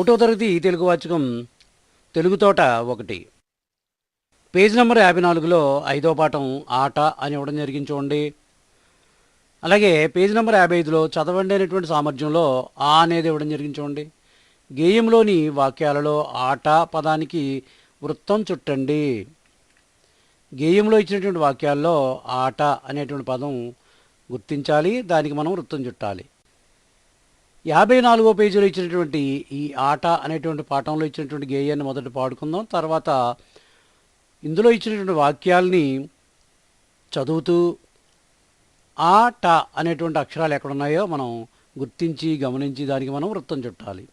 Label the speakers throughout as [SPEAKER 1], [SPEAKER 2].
[SPEAKER 1] ఒకటో తరగతి తెలుగు వాచకం తెలుగు తోట ఒకటి. పేజ్ నెంబర్ యాభై నాలుగులో ఐదో పాఠం ఆట అని ఇవ్వడం జరిగింది చూడండి. అలాగే పేజ్ నెంబర్ యాభై ఐదులో చదవండి అనేటువంటి సామర్థ్యంలో ఆ అనేది ఇవ్వడం జరిగింది చూడండి. గేయంలోని వాక్యాలలో ఆట పదానికి వృత్తం చుట్టండి. గేయంలో ఇచ్చినటువంటి వాక్యాల్లో ఆట అనేటువంటి పదం గుర్తించాలి దానికి మనం వృత్తం చుట్టాలి. యాభై నాలుగో పేజీలో ఇచ్చినటువంటి ఈ ఆట అనేటువంటి పాఠంలో ఇచ్చినటువంటి గేయాన్ని మొదట పాడుకుందాం. తర్వాత ఇందులో ఇచ్చినటువంటి వాక్యాల్ని చదువుతూ ఆ ట అనేటువంటి అక్షరాలు ఎక్కడున్నాయో మనం గుర్తించి గమనించి దానికి మనం వృత్తం చుట్టాలి.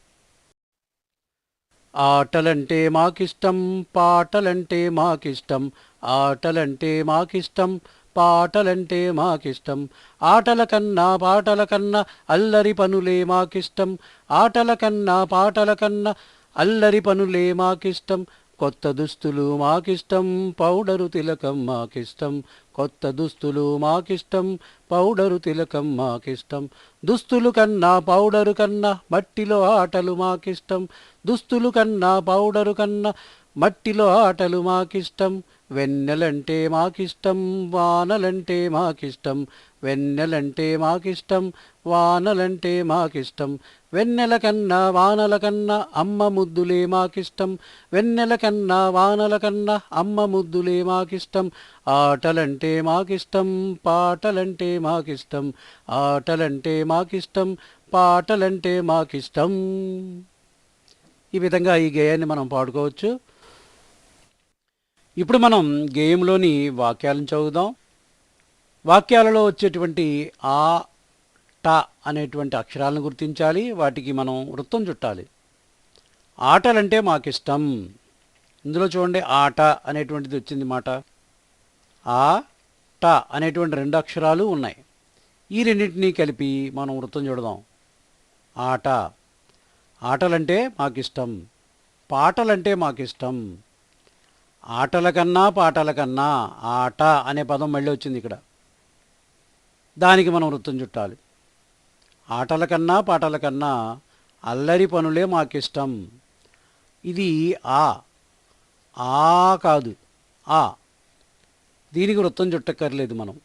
[SPEAKER 1] ఆటలంటే మాకిష్టం పాటలంటే మాకిష్టం ఆటలంటే మాకిష్టం పాటలంటే మాకిష్టం. ఆటల కన్నా పాటల కన్నా అల్లరి పనులే మాకిష్టం. ఆటల కన్నా పాటల కన్నా అల్లరి పనులే మాకిష్టం. కొత్త దుస్తులు మాకిష్టం పౌడరు తిలకం మాకిష్టం. కొత్త దుస్తులు మాకిష్టం పౌడరు తిలకం మాకిష్టం. దుస్తులు కన్నా పౌడరు కన్నా మట్టిలో ఆటలు మాకిష్టం. దుస్తులు కన్నా పౌడరు కన్నా మట్టిలో ఆటలు మాకిష్టం. వెన్నెలంటే మాకిష్టం వానలంటే మాకిష్టం. వెన్నెలంటే మాకిష్టం వానలంటే మాకిష్టం. వెన్నెల కన్నా వానల కన్నా అమ్మ ముద్దులే మాకిష్టం. వెన్నెల కన్నా వానల కన్నా అమ్మ ముద్దులే మాకిష్టం. ఆటలంటే మాకిష్టం పాటలంటే మాకిష్టం. ఆటలంటే మాకిష్టం పాటలంటే మాకిష్టం. ఈ విధంగా ఈ గేయాన్ని మనం పాడుకోవచ్చు. ఇప్పుడు మనం గేయంలోని వాక్యాలను చదువుదాం. వాక్యాలలో వచ్చేటువంటి ఆ ట అనేటువంటి అక్షరాలను గుర్తించాలి. వాటికి మనం వృత్తం చుట్టాలి. ఆటలంటే మాకిష్టం. ఇందులో చూడండి ఆట అనేటువంటిది వచ్చింది మాట. ఆ ట అనేటువంటి రెండు అక్షరాలు ఉన్నాయి. ఈ రెండింటినీ కలిపి మనం వృత్తం చూడదాం. ఆట. ఆటలంటే మాకిష్టం. పాటలంటే మాకిష్టం. ఆటల కన్నా పాటల కన్నా ఆట అనే పదం మళ్ళీ వచ్చింది ఇక్కడ. దానికి మనం వృత్తం చుట్టాలి. ఆటల కన్నా పాటల కన్నా అల్లరి పనులే మాకిష్టం. ఇది ఆ. ఆ కాదు. ఆ. దీనికి వృత్తం చుట్టక్కర్లేదు మనం.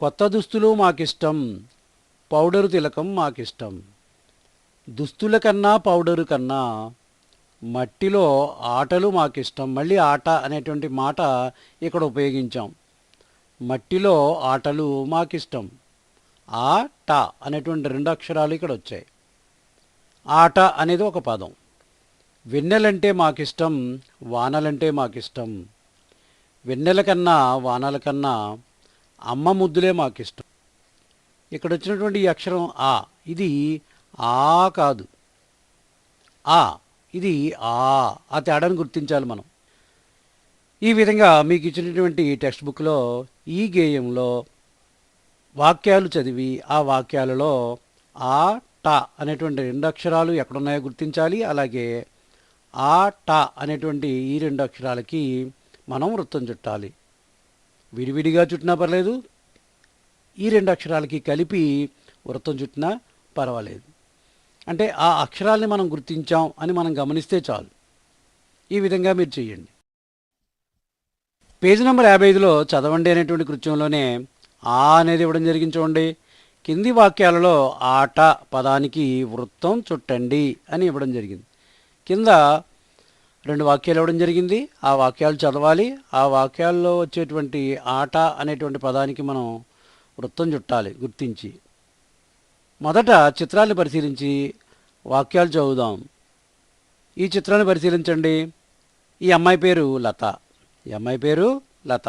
[SPEAKER 1] కొత్త దుస్తులు మాకిష్టం. పౌడరు తిలకం మాకిష్టం. దుస్తుల కన్నా పౌడరు కన్నా మట్టిలో ఆటలు మాకిష్టం. మళ్ళీ ఆట అనేటువంటి మాట ఇక్కడ ఉపయోగించాం. మట్టిలో ఆటలు మాకిష్టం. ఆ ట అనేటువంటి రెండు అక్షరాలు ఇక్కడ వచ్చాయి. ఆట అనేది ఒక పదం. వెన్నెలంటే మాకిష్టం వానలంటే మాకిష్టం. వెన్నెల కన్నా వానల కన్నా అమ్మ ముద్దులే మాకిష్టం. ఇక్కడ వచ్చినటువంటి ఈ అక్షరం ఆ. ఇది ఆ కాదు. ఆ. ఇది ఆ ఆ తేడాను గుర్తించాలి మనం. ఈ విధంగా మీకు ఇచ్చినటువంటి టెక్స్ట్ బుక్లో ఈ గేయంలో వాక్యాలు చదివి ఆ వాక్యాలలో ఆ ట అనేటువంటి రెండు అక్షరాలు ఎక్కడున్నాయో గుర్తించాలి. అలాగే ఆ ట అనేటువంటి ఈ రెండు అక్షరాలకి మనం వృత్తం చుట్టాలి. విడివిడిగా చుట్టినా పర్లేదు ఈ రెండు అక్షరాలకి కలిపి వృత్తం చుట్టినా పర్వాలేదు. అంటే ఆ అక్షరాల్ని మనం గుర్తించాం అని మనం గమనిస్తే చాలు. ఈ విధంగా మీరు చేయండి. పేజీ నెంబర్ యాభై ఐదులో చదవండి అనేటువంటి కృత్యంలోనే ఆ అనేది ఇవ్వడం జరిగింది కింది వాక్యాలలో ఆట పదానికి వృత్తం చుట్టండి అని ఇవ్వడం జరిగింది. కింద రెండు వాక్యాలు ఇవ్వడం జరిగింది. ఆ వాక్యాలు చదవాలి. ఆ వాక్యాల్లో వచ్చేటువంటి ఆట అనేటువంటి పదానికి మనం వృత్తం చుట్టాలి గుర్తించి. మొదట చిత్రాన్ని పరిశీలించి వాక్యాలు చదువుదాం. ఈ చిత్రాన్ని పరిశీలించండి. ఈ అమ్మాయి పేరు లత. ఈ అమ్మాయి పేరు లత.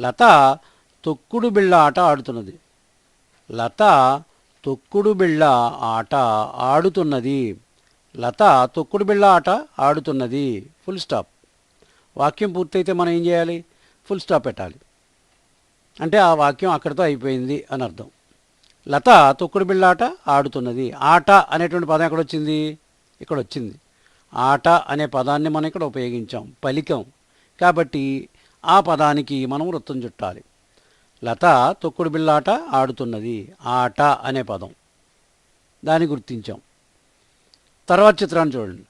[SPEAKER 1] లత తొక్కుడు బిళ్ళ ఆట ఆడుతున్నది. లత తొక్కుడు బిళ్ళ ఆట ఆడుతున్నది. లత తొక్కుడు బిళ్ళ ఆట ఆడుతున్నది. Full stop. వాక్యం పూర్తయితే మనం ఏం చేయాలి? ఫుల్ స్టాప్ పెట్టాలి. అంటే ఆ వాక్యం అక్కడితో అయిపోయింది అని అర్థం. లత తొక్కుడు బిళ్ళాట ఆడుతున్నది. ఆట అనేటువంటి పదం ఎక్కడ వచ్చింది ఇక్కడ వచ్చింది ఆట అనే పదాన్ని మనం ఇక్కడ ఉపయోగించాం. పలికం. కాబట్టి ఆ పదానికి మనం వృత్తం చుట్టాలి. లత తొక్కుడు బిళ్ళాట ఆడుతున్నది. ఆట అనే పదం. దాన్ని గుర్తించాం. తర్వాత చిత్రాన్ని చూడండి.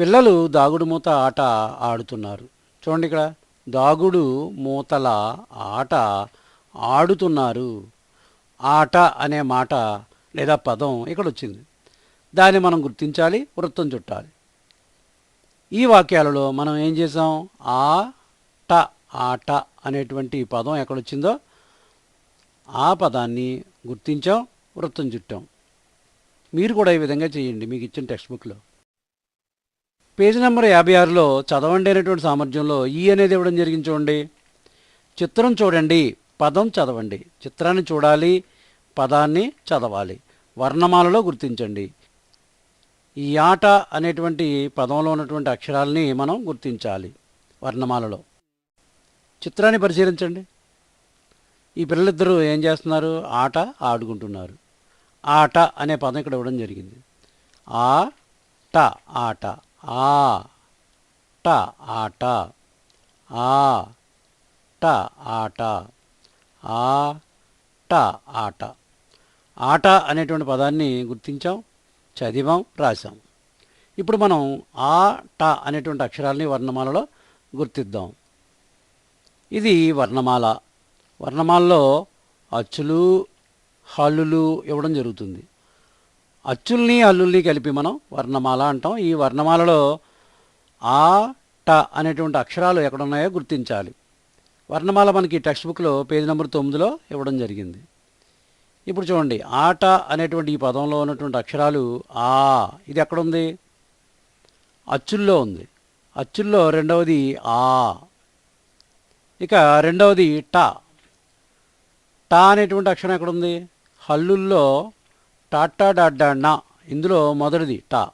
[SPEAKER 1] పిల్లలు దాగుడు మూత ఆట ఆడుతున్నారు. చూడండి ఇక్కడ. దాగుడు మూతల ఆట ఆడుతున్నారు. ఆట అనే మాట లేదా పదం ఇక్కడ వచ్చింది. దాన్ని మనం గుర్తించాలి వృత్తం చుట్టాలి. ఈ వాక్యాలలో మనం ఏం చేసాం ఆ ట ఆట అనేటువంటి పదం ఎక్కడొచ్చిందో ఆ పదాన్ని గుర్తించాం వృత్తం చుట్టాం. మీరు కూడా ఈ విధంగా చేయండి మీకు ఇచ్చిన టెక్స్ట్ బుక్లో. పేజీ నెంబర్ యాభై ఆరులో చదవండి అనేటువంటి సామర్థ్యంలో ఈ అనేది ఇవ్వడం జరిగింది చూడండి. చిత్రం చూడండి. పదం చదవండి. చిత్రాన్ని చూడాలి పదాన్ని చదవాలి. వర్ణమాలలో గుర్తించండి. ఈ ఆట అనేటువంటి పదంలో ఉన్నటువంటి అక్షరాలని మనం గుర్తించాలి వర్ణమాలలో. చిత్రాన్ని పరిశీలించండి. ఈ పిల్లలిద్దరూ ఏం చేస్తున్నారు? ఆట ఆడుకుంటున్నారు. ఆట అనే పదం ఇక్కడ ఇవ్వడం జరిగింది. ఆ ట ఆట. ఆ ట ఆట. ఆ ట ఆట. ఆ ట ఆట. ఆట అనేటువంటి పదాన్ని గుర్తించాం చదివాం రాసాం ఇప్పుడు మనం ఆ ట అనేటువంటి అక్షరాలని వర్ణమాలలో గుర్తిద్దాం. ఇది వర్ణమాల. వర్ణమాలలో అచ్చులు హల్లులు ఇవ్వడం జరుగుతుంది. అచ్చుల్ని హల్లుల్ని కలిపి మనం వర్ణమాల అంటాం. ఈ వర్ణమాలలో ఆ ట అనేటువంటి అక్షరాలు ఎక్కడున్నాయో గుర్తించాలి. వర్ణమాల మనకి టెక్స్ట్ బుక్లో పేజీ నెంబర్ తొమ్మిదిలో ఇవ్వడం జరిగింది. ఇప్పుడు చూడండి ఆట అనేటువంటి ఈ పదంలో ఉన్నటువంటి అక్షరాలు ఆ ఇది ఎక్కడుంది? అచ్చుల్లో ఉంది. అచ్చుల్లో రెండవది ఆ. ఇక రెండవది టా. టా అనేటువంటి అక్షరం ఎక్కడుంది? హల్లుల్లో టాటా డాడ్డా నా ఇందులో మొదటిది టా.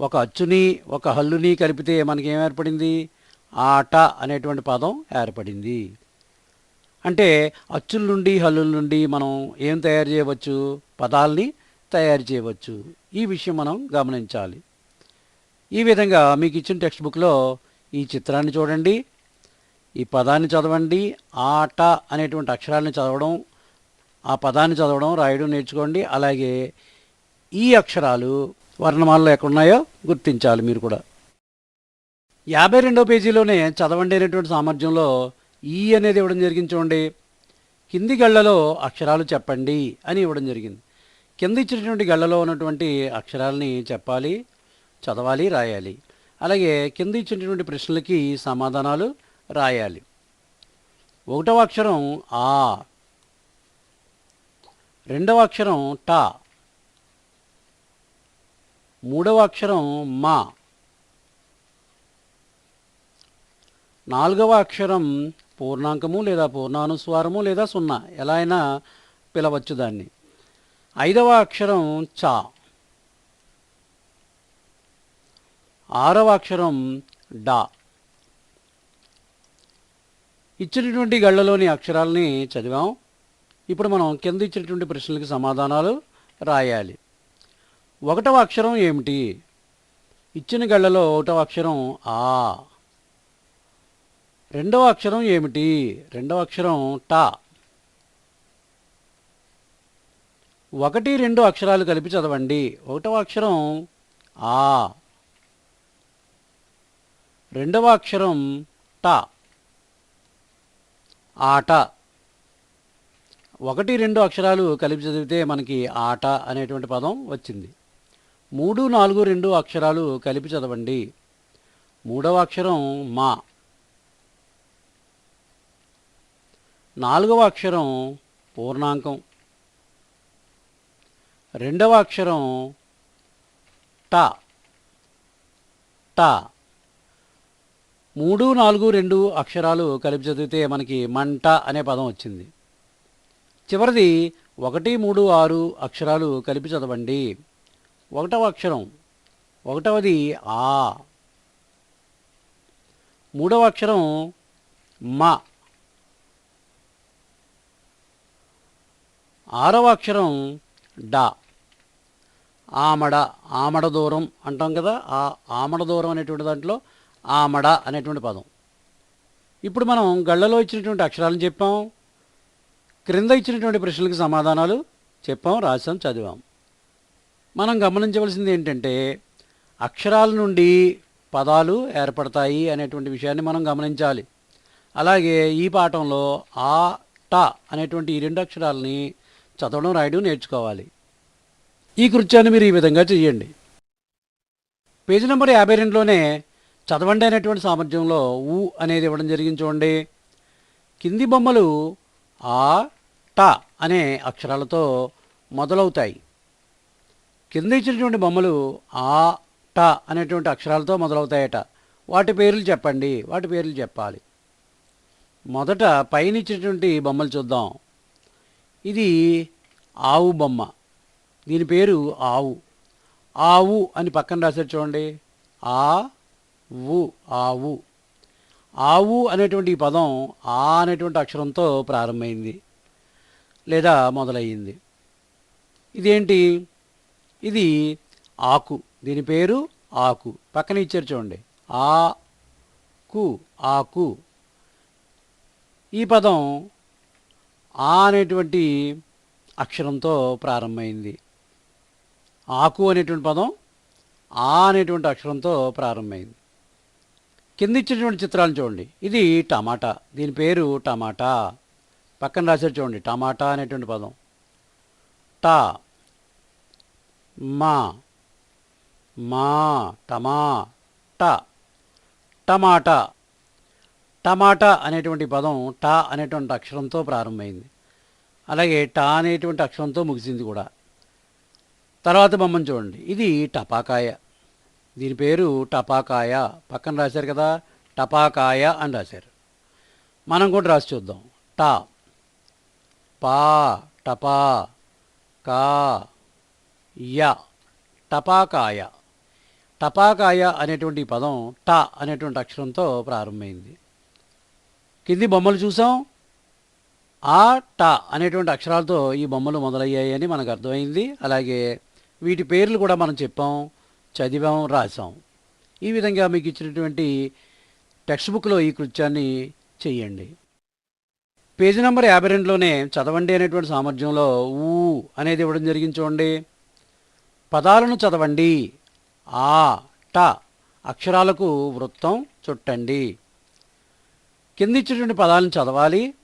[SPEAKER 1] ఒక అచ్చుని ఒక హల్లుని కలిపితే మనకి ఏం ఏర్పడింది? ఆట అనేటువంటి పదం ఏర్పడింది. అంటే అచ్చుల నుండి హల్లుల నుండి మనం ఏం తయారు చేయవచ్చు? పదాల్ని తయారు చేయవచ్చు. ఈ విషయం మనం గమనించాలి. ఈ విధంగా మీకు ఇచ్చిన టెక్స్ట్ బుక్లో ఈ చిత్రాన్ని చూడండి. ఈ పదాన్ని చదవండి. ఆట అనేటువంటి అక్షరాలను చదవడం ఆ పదాన్ని చదవడం రాయడం నేర్చుకోండి. అలాగే ఈ అక్షరాలు వర్ణమాలలో ఎక్కడున్నాయో గుర్తించాలి మీరు కూడా. యాభై రెండో పేజీలోనే చదవండి అనేటువంటి సామర్థ్యంలో ఈ అనేది ఇవ్వడం జరిగింది చూడండి. కింది గళ్ళలో అక్షరాలు చెప్పండి అని ఇవ్వడం జరిగింది. కింద ఇచ్చినటువంటి గళ్ళలో ఉన్నటువంటి అక్షరాలని చెప్పాలి చదవాలి రాయాలి. అలాగే కింద ఇచ్చినటువంటి ప్రశ్నలకి సమాధానాలు రాయాలి. ఒకటవ అక్షరం ఆ రెండవ అక్షరం టా మూడవ అక్షరం మా నాలుగవ అక్షరం పూర్ణాంకము లేదా పూర్ణానుస్వారము లేదా సున్నా. ఎలా అయినా పిలవచ్చు దాన్ని. ఐదవ అక్షరం చా. ఆరవ అక్షరం డా. ఇచ్చినటువంటి గళ్ళలోని అక్షరాలని చదివాం. ఇప్పుడు మనం కింద ఇచ్చినటువంటి ప్రశ్నలకి సమాధానాలు రాయాలి. ఒకటవ అక్షరం ఏమిటి? ఇచ్చిన గళ్ళలో ఒకటవ అక్షరం ఆ. రెండవ అక్షరం ఏమిటి? రెండవ అక్షరం టా. ఒకటి రెండు అక్షరాలు కలిపి చదవండి. ఒకటవ అక్షరం ఆ. రెండవ అక్షరం టా. ఆట. ఒకటి రెండు అక్షరాలు కలిపి చదివితే మనకి ఆట అనేటువంటి పదం వచ్చింది. మూడు నాలుగు రెండు అక్షరాలు కలిపి చదవండి. మూడవ అక్షరం మా. నాలుగవ అక్షరం పూర్ణాంకం. రెండవ అక్షరం ట. ట. మూడు నాలుగు రెండు అక్షరాలు కలిపి చదివితే మనకి మంట అనే పదం వచ్చింది. చివరిది ఒకటి మూడు ఆరు అక్షరాలు కలిపి చదవండి. ఒకటవ అక్షరం. ఒకటవది ఆ. మూడవ అక్షరం మా. ఆరవ అక్షరం డా. ఆమడ ఆమడ దూరం అంటాం కదా ఆ ఆమడ దూరం అనేటువంటి దాంట్లో ఆమడ అనేటువంటి పదం. ఇప్పుడు మనం గళ్ళలో ఇచ్చినటువంటి అక్షరాలను చెప్పాం. క్రింద ఇచ్చినటువంటి ప్రశ్నలకు సమాధానాలు చెప్పాం రాసాం చదివాం. మనం గమనించవలసింది ఏంటంటే అక్షరాల నుండి పదాలు ఏర్పడతాయి అనేటువంటి విషయాన్ని మనం గమనించాలి. అలాగే ఈ పాఠంలో ఆ ట అనేటువంటి ఈ రెండు అక్షరాలని చదవడం రాయడం నేర్చుకోవాలి. ఈ కృత్యాన్ని మీరు ఈ విధంగా చేయండి పేజీ నెంబర్ యాభై రెండులోనే చదవండి అనేటువంటి సామర్థ్యంలో ఊ అనేది ఇవ్వడం జరిగింది చూడండి. కింది బొమ్మలు ఆ ట అనే అక్షరాలతో మొదలవుతాయి. కింద ఇచ్చినటువంటి బొమ్మలు ఆ ట అనేటువంటి అక్షరాలతో మొదలవుతాయట. వాటి పేర్లు చెప్పండి వాటి పేర్లు చెప్పాలి. మొదట పైన ఇచ్చినటువంటి బొమ్మలు చూద్దాం. ఇది ఆవు బొమ్మ. దీని పేరు ఆవు. ఆవు అని పక్కన రాశారు చూడండి. ఆ వు ఆవు. ఆవు అనేటువంటి ఈ పదం ఆ అనేటువంటి అక్షరంతో ప్రారంభమైంది లేదా మొదలయ్యింది. ఇదేంటి? ఇది ఆకు. దీని పేరు ఆకు. పక్కన ఇచ్చారు చూడండి. ఆ కు ఆకు. ఈ పదం ఆ అనేటువంటి అక్షరంతో ప్రారంభమైంది. ఆకు అనేటువంటి పదం ఆ అనేటువంటి అక్షరంతో ప్రారంభమైంది. కింద ఇచ్చినటువంటి చిత్రాలను చూడండి. ఇది టమాటా. దీని పేరు టమాటా. పక్కన రాశారు చూడండి. టమాటా అనేటువంటి పదం. టా మా మా టమా ట. టమాటా. టమాటా అనేటువంటి పదం టా అనేటువంటి అక్షరంతో ప్రారంభమైంది. అలాగే టా అనేటువంటి అక్షరంతో ముగిసింది కూడా. తర్వాత బొమ్మను చూడండి. ఇది టపాకాయ. దీని పేరు టపాకాయ. పక్కన రాశారు కదా టపాకాయ అని రాశారు. మనం కూడా రాసి చూద్దాం. టా. పా టపా కా య. టపాకాయ. టపాకాయ అనేటువంటి పదం ట అనేటువంటి అక్షరంతో ప్రారంభమైంది. కింది బొమ్మలు చూసాం. ఆ ట అనేటువంటి అక్షరాలతో ఈ బొమ్మలు మొదలయ్యాయని మనకు అర్థమైంది. అలాగే వీటి పేర్లు కూడా మనం చెప్పాం చదివాం రాసాం ఈ విధంగా మీకు ఇచ్చినటువంటి టెక్స్ట్ బుక్లో ఈ కృత్యాన్ని చెయ్యండి పేజీ నెంబర్ యాభై రెండులోనే చదవండి అనేటువంటి సామర్థ్యంలో ఊ అనేది ఇవ్వడం జరిగింది చూడండి. పదాలను చదవండి. ఆ ట అక్షరాలకు వృత్తం చుట్టండి. కిందిచ్చినటువంటి పదాలను చదవాలి.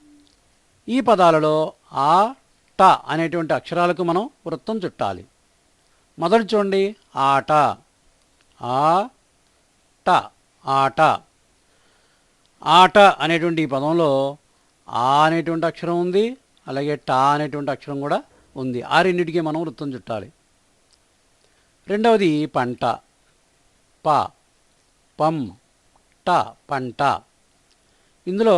[SPEAKER 1] ఈ పదాలలో ఆ ట అనేటువంటి అక్షరాలకు మనం వృత్తం చుట్టాలి. మొదటి చూడండి. ఆట. ఆ ట. ఆట. ఆట అనేటువంటి ఈ పదంలో ఆ అనేటువంటి అక్షరం ఉంది. అలాగే టా అనేటువంటి అక్షరం కూడా ఉంది. ఆ రెండింటికి మనం వృత్తం చుట్టాలి. రెండవది పంట. ప. పం. ట. పంట. ఇందులో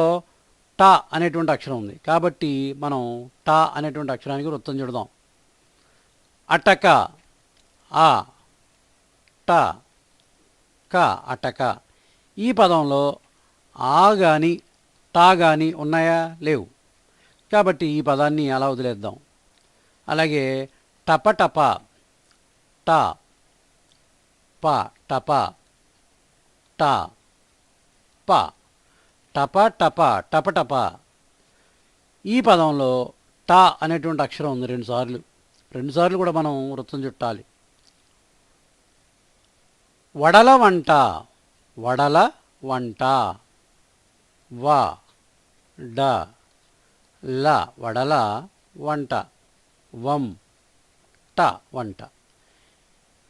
[SPEAKER 1] ట అనేటువంటి అక్షరం ఉంది. కాబట్టి మనం ట అనేటువంటి అక్షరానికి వృత్తం చుడదాం అటక ఆ ట క అటక. ఈ పదంలో ఆ కానీ టా కానీ ఉన్నాయా? లేవు. కాబట్టి ఈ పదాన్ని అలా వదిలేద్దాం? అలాగే టప టప ట ప టప ట ప. టప టప టపటప ఈ పదంలో ట అనేటువంటి అక్షరం ఉంది రెండుసార్లు రెండుసార్లు కూడా మనం వృత్తం చుట్టాలి. వడల వంట వడల వంట. వ డ ల వడల వంట. వం ట వంట.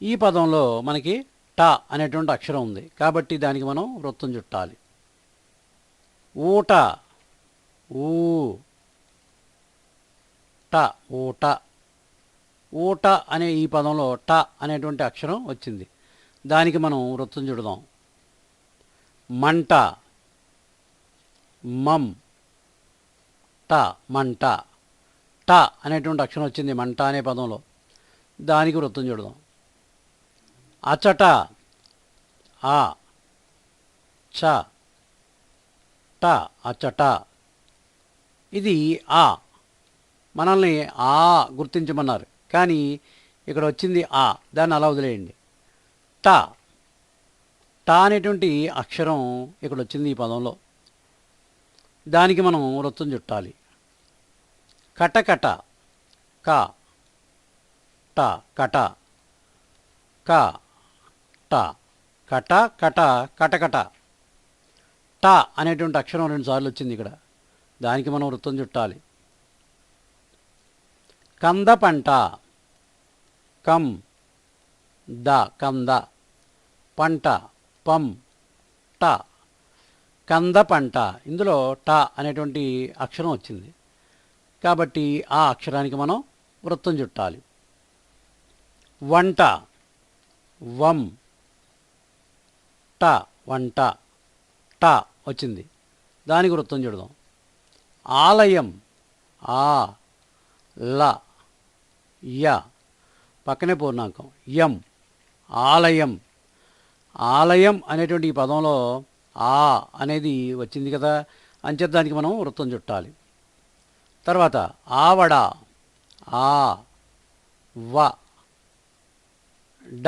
[SPEAKER 1] ఈ పదంలో మనకి ట అనేటువంటి అక్షరం ఉంది. కాబట్టి దానికి మనం వృత్తం చుట్టాలి. ఊట ఊ ట ఊట ఊట అనే ఈ పదంలో ట అనేటువంటి అక్షరం వచ్చింది. దానికి మనం వృత్తం చూడదాం. మంట. మం ట మంట. ట అనేటువంటి అక్షరం వచ్చింది మంట అనే పదంలో. దానికి వృత్తం చూడదాం. అచట. ఆ. చ. ట అచ్చట ఇది ఆ. మనల్ని ఆ గుర్తించమన్నారు. కానీ ఇక్కడ వచ్చింది ఆ. దాన్ని అలా వదిలేయండి. ట ట అనేటువంటి అక్షరం ఇక్కడ వచ్చింది ఈ పదంలో. దానికి మనం వృత్తం చుట్టాలి. కటకట క. ట కట. క. ట. కట కట కటకట ట అనేటువంటి అక్షరం రెండుసార్లు వచ్చింది ఇక్కడ. దానికి మనం వృత్తం చుట్టాలి. కంద పంట. కం. ద. కంద. పంట. పం. ట. కంద పంట. ఇందులో ట అనేటువంటి అక్షరం వచ్చింది. కాబట్టి ఆ అక్షరానికి మనం వృత్తం చుట్టాలి. వంట. వం. ట. వంట. ట. వచ్చింది. దానికి వృత్తం చూడదాం. ఆలయం. ఆ ల య పక్కనే పూర్ణాంకం. యం ఆలయం. ఆలయం అనేటువంటి ఈ పదంలో ఆ అనేది వచ్చింది కదా అంచేత దానికి మనం వృత్తం చుట్టాలి. తర్వాత ఆవడ ఆ వ డ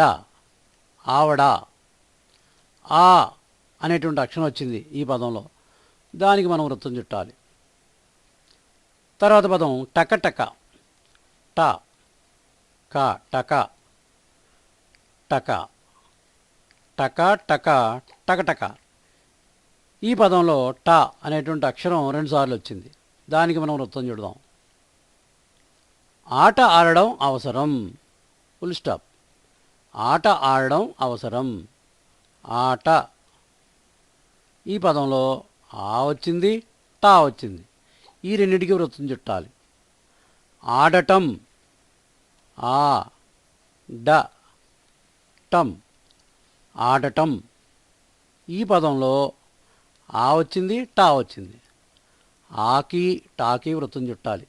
[SPEAKER 1] ఆవడ ఆ అనేటువంటి అక్షరం వచ్చింది ఈ పదంలో. దానికి మనం వృత్తం చుట్టాలి. తర్వాత పదం టక టక ట క టక. టక. టక టక టకటక. ఈ పదంలో ట అనేటువంటి అక్షరం రెండుసార్లు వచ్చింది. దానికి మనం వృత్తం చూడదాం. ఆట ఆడడం అవసరం. ఫుల్ స్టాప్ ఆట ఆడడం అవసరం. ఆట ఈ పదంలో ఆ వచ్చింది టా వచ్చింది. ఈ రెండింటికి వృత్తం చుట్టాలి. ఆడటం. ఆ డ టం. ఆడటం. ఈ పదంలో ఆ వచ్చింది టా వచ్చింది. ఆకి టాకి వృత్తం చుట్టాలి.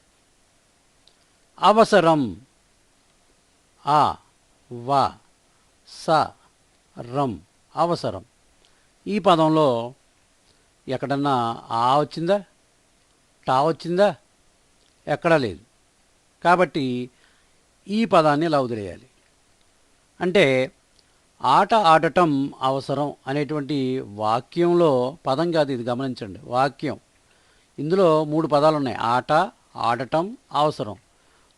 [SPEAKER 1] అవసరం. ఆ వ స రం. అవసరం. ఈ పదంలో ఎక్కడన్నా ఆ వచ్చిందా? టా వచ్చిందా? ఎక్కడా లేదు. కాబట్టి ఈ పదాన్ని ఇలా వదిలేయాలి. అంటే ఆట ఆడటం అవసరం అనేటువంటి వాక్యంలో పదం కాదు ఇది గమనించండి. వాక్యం. ఇందులో మూడు పదాలు ఉన్నాయి ఆట ఆడటం అవసరం.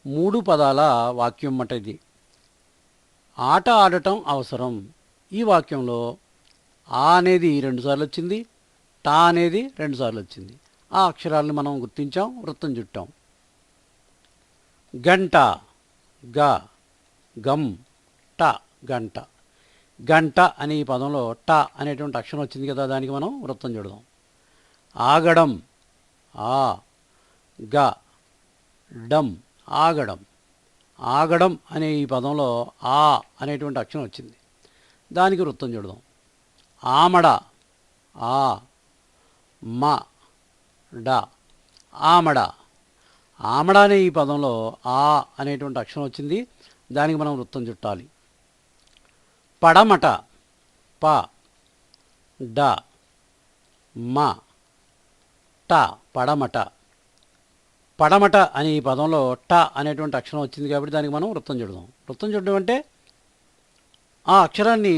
[SPEAKER 1] మూడు పదాల వాక్యం అన్నమాట ఇది. ఆట ఆడటం అవసరం. ఈ వాక్యంలో ఆ అనేది రెండుసార్లు వచ్చింది టా అనేది రెండుసార్లు వచ్చింది. ఆ అక్షరాలను మనం గుర్తించాం వృత్తం చుట్టాం. గంట గ గం ట గంట. గంట అనే ఈ పదంలో ట అనేటువంటి అక్షరం వచ్చింది కదా దానికి మనం వృత్తం చూడదాం. ఆగడం ఆ గ డం ఆగడం. ఆగడం అనే ఈ పదంలో ఆ అనేటువంటి అక్షరం వచ్చింది. దానికి వృత్తం చూడదాం. ఆమడ ఆ మ డ ఆమడ. ఆమడ అనే ఈ పదంలో ఆ అనేటువంటి అక్షరం వచ్చింది. దానికి మనం వృత్తం చుట్టాలి. పడమట ప డ మ ట పడమట. పడమట అనే ఈ పదంలో ట అనేటువంటి అక్షరం వచ్చింది కాబట్టి దానికి మనం వృత్తం చూడదాం. వృత్తం చూడడం అంటే ఆ అక్షరాన్ని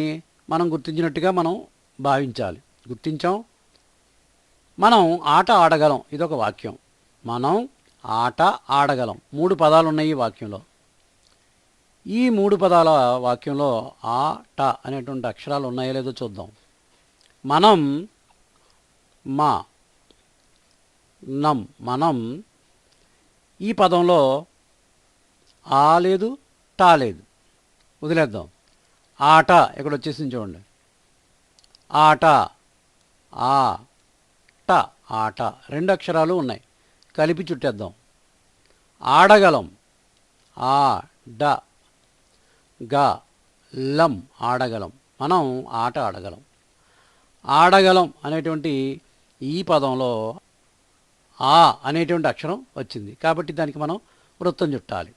[SPEAKER 1] మనం గుర్తించినట్టుగా మనం భావించాలి. గుర్తించాం మనం ఆట ఆడగలం. ఇదొక వాక్యం. మనం ఆట ఆడగలం. మూడు పదాలు ఉన్నాయి ఈ వాక్యంలో. ఈ మూడు పదాల వాక్యంలో ఆ ట అనేటువంటి అక్షరాలు ఉన్నాయో లేదో చూద్దాం. మనం మా నం మనం ఈ పదంలో ఆ లేదు టా లేదు. వదిలేద్దాం. ఆట ఇక్కడ వచ్చేసింది చూడండి. ఆట ఆ ఆట. రెండు అక్షరాలు ఉన్నాయి. కలిపి చుట్టేద్దాం. ఆడగలం. ఆ డ గ లం ఆడగలం. మనం ఆట ఆడగలం. ఆడగలం అనేటువంటి ఈ పదంలో ఆ అనేటువంటి అక్షరం వచ్చింది. కాబట్టి దానికి మనం వృత్తం చుట్టాలి.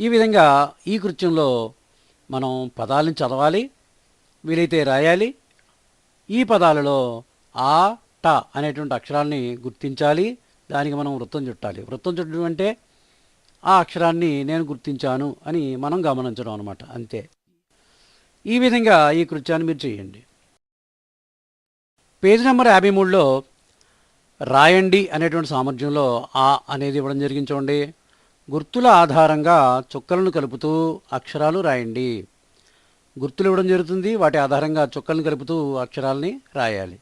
[SPEAKER 1] ఈ విధంగా ఈ కృత్యంలో మనం పదాలను చదవాలి వీలైతే రాయాలి. ఈ పదాలలో ఆ ట అనేటువంటి అక్షరాల్ని గుర్తించాలి. దానికి మనం వృత్తం చుట్టాలి. వృత్తం చుట్టడం అంటే ఆ అక్షరాన్ని నేను గుర్తించాను అని మనం గమనించడం అనమాట అంతే. ఈ విధంగా ఈ కృత్యాన్ని మీరు చేయండి. పేజ్ నెంబర్ యాభై మూడులో రాయండి అనేటువంటి సామర్థ్యంలో ఆ అనేది ఇవ్వడం జరిగించండి గుర్తుల ఆధారంగా చుక్కలను కలుపుతూ అక్షరాలు రాయండి. గుర్తులు ఇవ్వడం జరుగుతుంది. వాటి ఆధారంగా చుక్కలను కలుపుతూ అక్షరాల్ని రాయాలి.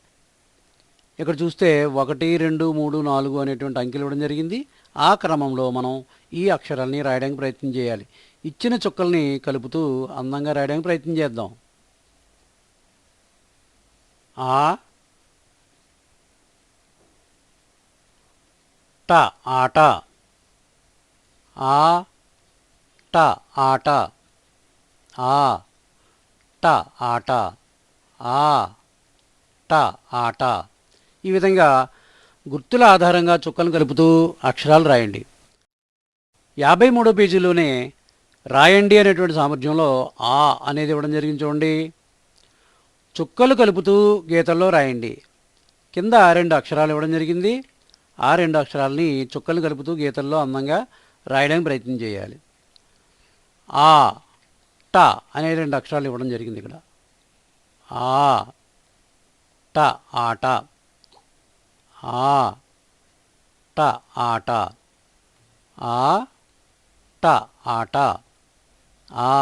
[SPEAKER 1] ఇక్కడ చూస్తే ఒకటి రెండు మూడు నాలుగు అనేటువంటి అంకెలు ఇవ్వడం జరిగింది. ఆ క్రమంలో మనం ఈ అక్షరాల్ని రాయడానికి ప్రయత్నం చేయాలి. ఇచ్చిన చుక్కల్ని కలుపుతూ అందంగా రాయడానికి ప్రయత్నం చేద్దాం. ఆ ట ఆట. ఆ ట ఆట. ఆ ట ఆట. ఆ ట ఆట. ఈ విధంగా గుర్తుల ఆధారంగా చుక్కలను కలుపుతూ అక్షరాలు రాయండి. యాభై మూడో పేజీలోనే రాయండి అనేటువంటి సామర్థ్యంలో ఆ అనేది ఇవ్వడం జరిగింది చూడండి. చుక్కలు కలుపుతూ గీతల్లో రాయండి. కింద రెండు అక్షరాలు ఇవ్వడం జరిగింది. ఆ రెండు అక్షరాలని చుక్కలు కలుపుతూ గీతల్లో అందంగా రాయడానికి ప్రయత్నం చేయాలి. ఆ ట అనే రెండు అక్షరాలు ఇవ్వడం జరిగింది ఇక్కడ. ఆ ట ఆట ఆ ట ఆట. ఆ ట ఆట. ఆ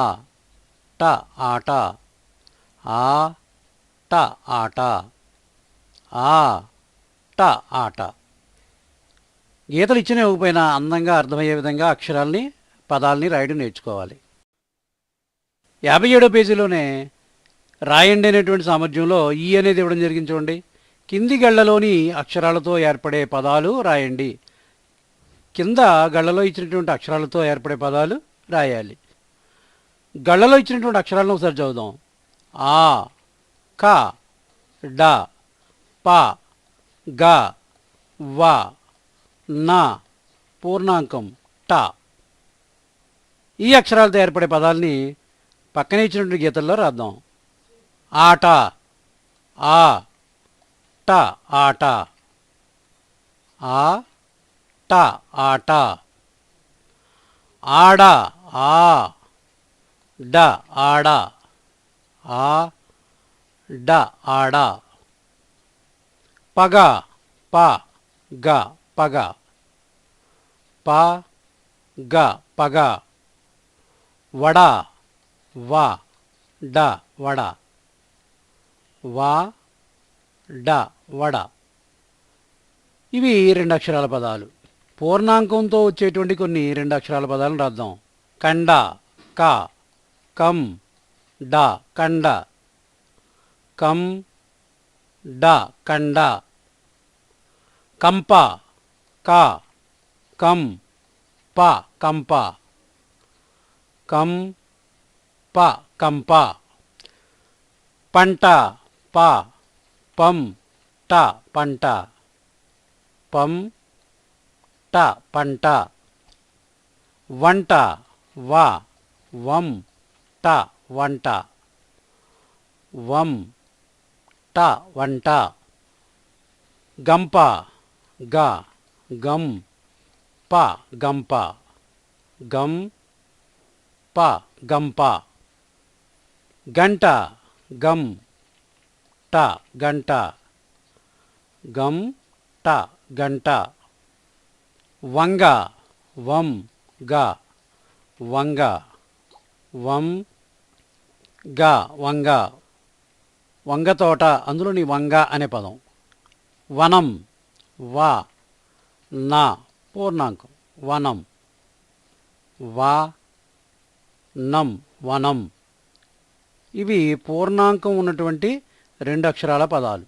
[SPEAKER 1] ట ఆట. ఆ ట ఆట. ఆ ట ఆట. గీతలు ఇచ్చిన ఇవ్వకపోయినా అందంగా అర్థమయ్యే విధంగా అక్షరాల్ని పదాల్ని రాయడం నేర్చుకోవాలి. యాభై ఏడో పేజీలోనే రాయండి అనేటువంటి సామర్థ్యంలో ఈ అనేది ఇవ్వడం జరిగింది చూడండి. కింది గళ్ళలోని అక్షరాలతో ఏర్పడే పదాలు రాయండి. కింద గళ్ళలో ఇచ్చినటువంటి అక్షరాలతో ఏర్పడే పదాలు రాయాలి. గళ్ళలో ఇచ్చినటువంటి అక్షరాలను ఒకసారి చదువుదాం. ఆ క డ ప గ వ న పూర్ణాంకం ట. ఈ అక్షరాలతో ఏర్పడే పదాలని పక్కనే ఇచ్చినటువంటి గీతల్లో రాద్దాం. ఆట ఆ ట ఆట. ఆ ట ఆట. ఆడ ఆ. డ ఆడ. ఆ డ ఆడ. పగ ప గ పగ. ప గ పగ. వడ వ డ వడ. వా డ వడ. ఇవి రెండు అక్షరాల పదాలు. పూర్ణాంకంతో వచ్చేటువంటి కొన్ని రెండు అక్షరాల పదాలను రాద్దాం. కండ క. కం డ కండ. కం డ కండ. కంప క. కం ప కంప. కం ప కంప. పంట ప. పం ట పంట పం ట పంట వంట వ వం ట వంట వం ట వంట గంప గ గం ప గంప గం ప గంప గంట గం ట గంట. గం ట గంట. వంగ వం గ. వంగ వం గ వంగ. వంగ తోట అందులోని వంగ అనే పదం. వనం వా నా పూర్ణాంకం. వనం వా నం వనం. ఇవి పూర్ణాంకం ఉన్నటువంటి రెండు అక్షరాల పదాలు.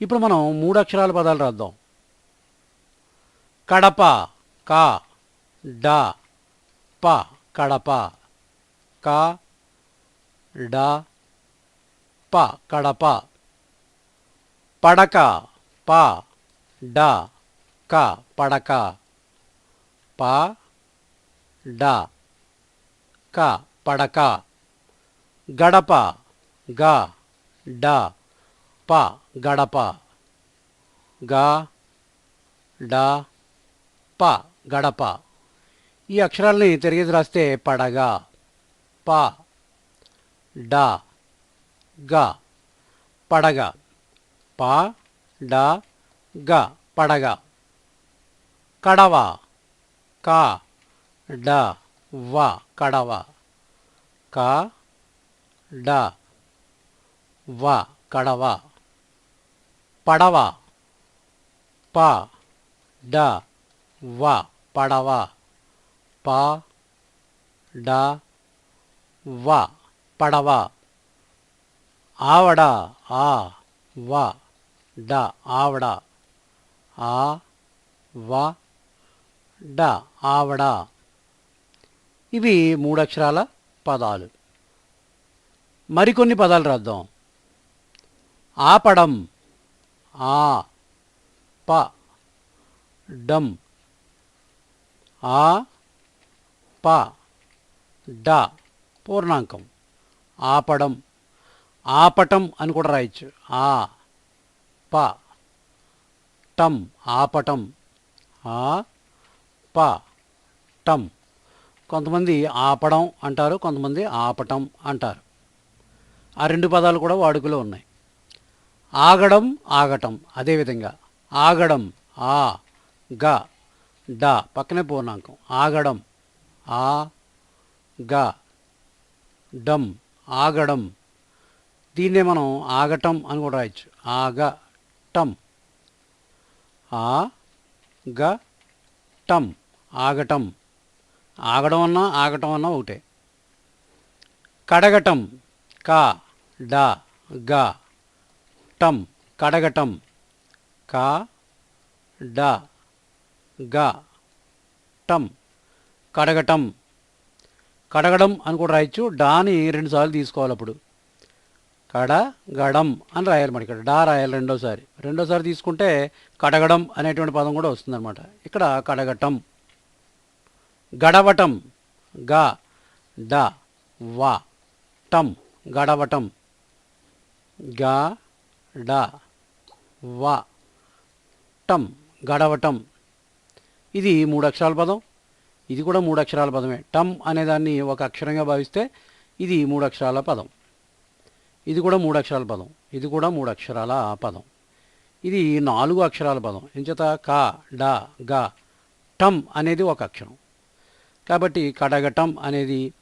[SPEAKER 1] ఇప్పుడు మనం మూడు అక్షరాల పదాలు రాద్దాం. కడప క డ ప కడప క డ ప కడప. పడక ప డ క పడక. ప డ క పడక. గడప గ డ ప గడప గ డ ప గడప ఈ అక్షరాల్ని తిరిగి రాస్తే పడగ ప డ గ పడగ ప డ గ పడగ కడవ క డ వ కడవ క డ వ కడవ. పడవ. ప డ వ పడవ. ప డ వ పడవ. ఆవడ ఆ వ డ ఆవడ. ఆ వ డ ఆవడ. ఇవి మూడక్షరాల పదాలు. మరికొన్ని పదాలు రాద్దాం. ఆపడం. ఆ ప డం. ఆ ప డ పూర్ణాంకం. ఆపడం. ఆపటం అని కూడా రాయొచ్చు. ఆ ప టం ఆపటం. ఆ ప టం. కొంతమంది ఆపడం అంటారు కొంతమంది ఆపటం అంటారు. ఆ రెండు పదాలు కూడా వాడుకలో ఉన్నాయి. ఆగడం ఆగటం. అదేవిధంగా ఆగడం ఆ గ డ పక్కనే పూర్ణాంకం. ఆగడం ఆ గ డం ఆగడం. దీన్నే మనం ఆగటం అని కూడా రాయొచ్చు. ఆగటం. ఆ గ టం ఆగటం. ఆగడం అన్నా ఆగటం అన్నా ఒకటే. కడగటం. క డ గ. టం కడగటం. కా డ గ టం కడగటం. కడగడం అని కూడా రాయొచ్చు. డాని రెండుసార్లు తీసుకోవాలి అప్పుడు. కడ గడం అని రాయాలి మనకి ఇక్కడ. డా రాయాలి రెండోసారి. రెండోసారి తీసుకుంటే కడగడం అనేటువంటి పదం కూడా వస్తుందన్నమాట. ఇక్కడ కడగటం. గడవటం. గ డ వ టం గడవటం. గ డ వ టం గడవటం. ఇది మూడు అక్షరాల పదం. ఇది కూడా మూడు అక్షరాల పదమే టమ్ అనేదాన్ని ఒక అక్షరంగా భావిస్తే ఇది మూడు అక్షరాల పదం. ఇది కూడా మూడు అక్షరాల పదం. ఇది కూడా మూడు అక్షరాల పదం. ఇది నాలుగు అక్షరాల పదం. ఎంచేత క డ గ టమ్ అనేది ఒక అక్షరం. కాబట్టి కడగటం అనేది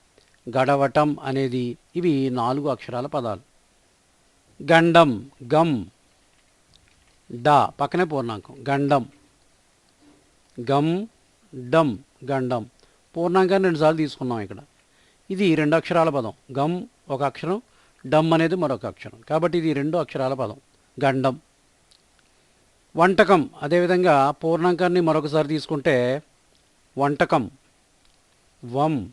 [SPEAKER 1] గడవటం అనేది ఇవి నాలుగు అక్షరాల పదాలు. గండం గమ్ డ పక్కనే పూర్ణాంకం. గండం గమ్ డమ్ గండం. పూర్ణాంకాన్ని రెండుసార్లు తీసుకున్నాం ఇక్కడ. ఇది రెండు అక్షరాల పదం. గమ్ ఒక అక్షరం డమ్ అనేది మరొక అక్షరం. కాబట్టి ఇది రెండు అక్షరాల పదం. గండం. వంటకం. అదేవిధంగా పూర్ణాంకాన్ని మరొకసారి తీసుకుంటే వంటకం. వం.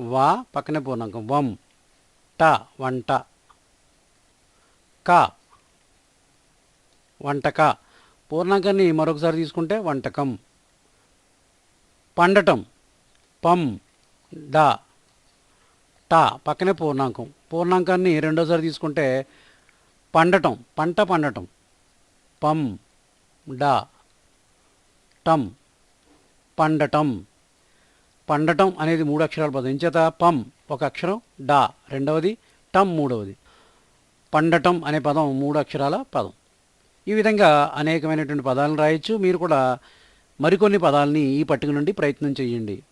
[SPEAKER 1] వా పక్కనే పూర్ణాంకం. వం. ట వంట. క వంటక. పూర్ణాంకాన్ని మరొకసారి తీసుకుంటే వంటకం. పండటం. పం. డ. ట. పక్కనే పూర్ణాంకం. పూర్ణాంకాన్ని రెండోసారి తీసుకుంటే పండటం. పంట పండటం. పం. డ. టం. పండటం. పండటం అనేది మూడు అక్షరాల పదం. ఇంచేత పం ఒక అక్షరం డా రెండవది టం మూడవది. పండటం అనే పదం మూడు అక్షరాల పదం. ఈ విధంగా అనేకమైనటువంటి పదాలను రాయొచ్చు. మీరు కూడా మరికొన్ని పదాలని ఈ పట్టిక నుండి ప్రయత్నం చేయండి.